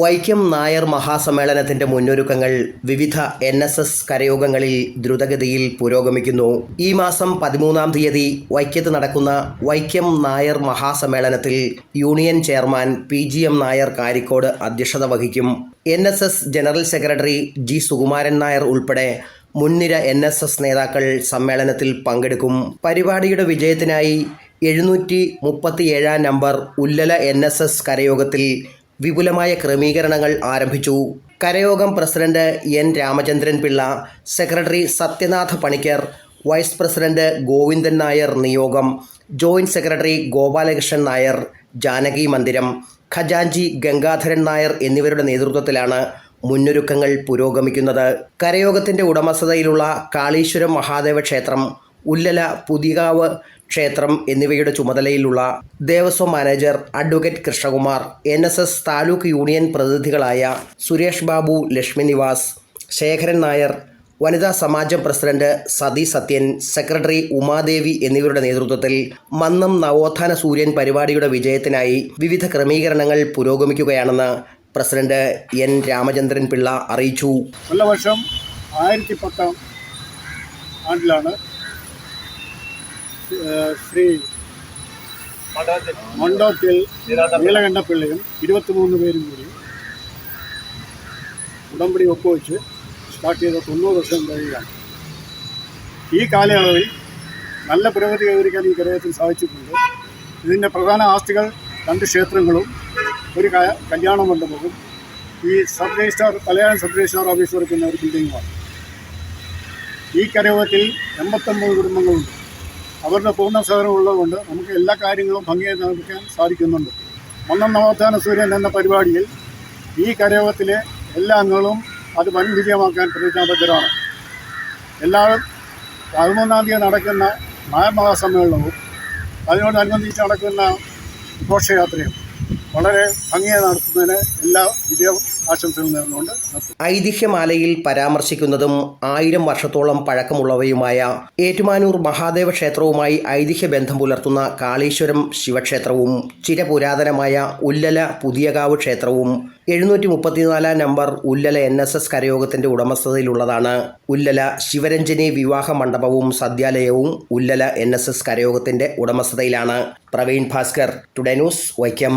വൈക്കം നായർ മഹാസമ്മേളനത്തിന്റെ മുന്നൊരുക്കങ്ങൾ വിവിധ N S S കരയോഗങ്ങളിൽ ദ്രുതഗതിയിൽ പുരോഗമിക്കുന്നു. ഈ മാസം പതിമൂന്നാം തീയതി വൈക്കത്ത് നടക്കുന്ന Vaikom Nair മഹാസമ്മേളനത്തിൽ union chairman P G M Nair Karikode അധ്യക്ഷത വഹിക്കും. N S S general secretary G Sukumaran Nair ഉൾപ്പെടെ മുൻനിര എൻ എസ് എസ് നേതാക്കൾ സമ്മേളനത്തിൽ പങ്കെടുക്കും. പരിപാടിയുടെ വിജയത്തിനായി എഴുന്നൂറ്റി മുപ്പത്തിയേഴാം number Ullala N S S കരയോഗത്തിൽ വിപുലമായ ക്രമീകരണങ്ങൾ ആരംഭിച്ചു. കരയോഗം president N. Ramachandran Pillai secretary Sathyanatha Panicker vice president Govindan Nair നിയോഗം ജോയിന്റ് സെക്രട്ടറി ഗോപാലകൃഷ്ണൻ നായർ ജാനകി മന്ദിരം ഖജാൻജി ഗംഗാധരൻ നായർ എന്നിവരുടെ നേതൃത്വത്തിലാണ് മുന്നൊരുക്കങ്ങൾ പുരോഗമിക്കുന്നത്. കരയോഗത്തിന്റെ ഉടമസ്ഥതയിലുള്ള കാളീശ്വരം മഹാദേവ ക്ഷേത്രം ഉല്ലല പുതികാവ് ക്ഷേത്രം എന്നിവയുടെ ചുമതലയിലുള്ള Devaswom manager advocate Krishnakumar N S S taluk union പ്രതിനിധികളായ Suresh Babu Lakshmi Nivas Sekharan Nair വനിതാ സമാജം പ്രസിഡന്റ് സതി സത്യൻ സെക്രട്ടറി ഉമാദേവി എന്നിവരുടെ നേതൃത്വത്തിൽ മന്നം നവോത്ഥാന സൂര്യൻ പരിപാടിയുടെ വിജയത്തിനായി വിവിധ ക്രമീകരണങ്ങൾ പുരോഗമിക്കുകയാണെന്ന് പ്രസിഡന്റ് എൻ രാമചന്ദ്രൻ പിള്ള അറിയിച്ചു. കൊല്ലവർഷം ആയിരത്തി പത്താം ആണ്ടിലാണ് ശ്രീ മണ്ഡോത്തിൽ നീലകണ്ഠപ്പിള്ളയും ഇരുപത്തിമൂന്ന് പേരും കൂടി ഉടമ്പടി ഒപ്പുവെച്ച് സ്റ്റാർട്ട് ചെയ്ത തൊണ്ണൂറ് വർഷം കഴിയുകയാണ്. ഈ കാലയളവിൽ നല്ല പുരോഗതി കൈവരിക്കാൻ ഈ കരയത്തിൽ സാധിച്ചിട്ടുണ്ട്. ഇതിന്റെ പ്രധാന ആസ്തികൾ രണ്ട് ക്ഷേത്രങ്ങളും ഒരു കല്യാണ മണ്ഡപവും ഈ സബ് രജിസ്ട്രാർ തലയാൻ സബ് രജിസ്ട്രാർ ഓഫീസ് കൊടുക്കുന്ന ഒരു ബിൽഡിങ്ങുമാണ് ഈ കരയോഗത്തിൽ എൺപത്തൊമ്പത് കുടുംബങ്ങളുണ്ട്. അവരുടെ പൂർണ സേവനം ഉള്ളതുകൊണ്ട് നമുക്ക് എല്ലാ കാര്യങ്ങളും ഭംഗിയായി നടക്കാൻ സാധിക്കുന്നുണ്ട്. ഒന്നാം നവോത്ഥാന സൂര്യൻ എന്ന പരിപാടിയിൽ ഈ കരയോഗത്തിലെ എല്ലാ അംഗങ്ങളും അത് വൻ വിജയമാക്കാൻ പ്രതിജ്ഞാബദ്ധരാണ് എല്ലാവരും പതിമൂന്നാം തീയതി നടക്കുന്ന നായർ മഹാസമ്മേളനവും അതിനോടനുബന്ധിച്ച് നടക്കുന്ന ഘോഷയാത്രയും വളരെ ഭംഗിയായി നടത്തുന്നതിന് എല്ലാ വിജയ ആശംസകളും നേർന്നുകൊണ്ട് ഐതിഹ്യമാലയിൽ പരാമർശിക്കുന്നതും ആയിരം വർഷത്തോളം പഴക്കമുള്ളവയുമായ ഏറ്റുമാനൂർ മഹാദേവ ക്ഷേത്രവുമായി ഐതിഹ്യ ബന്ധം പുലർത്തുന്ന കാളീശ്വരം ശിവക്ഷേത്രവും ചിരപുരാതനമായ ഉല്ലല പുതിയകാവ് ക്ഷേത്രവും എഴുന്നൂറ്റി മുപ്പത്തിനാലാം number Ullala N S S കരയോഗത്തിന്റെ ഉടമസ്ഥതയിലുള്ളതാണ്. ഉല്ലല ശിവരഞ്ജനി വിവാഹ മണ്ഡപവും സദ്യാലയവും ഉല്ലല എൻ എസ് എസ് കരയോഗത്തിന്റെ ഉടമസ്ഥതയിലാണ്. Praveen Bhaskar today news Vaikom.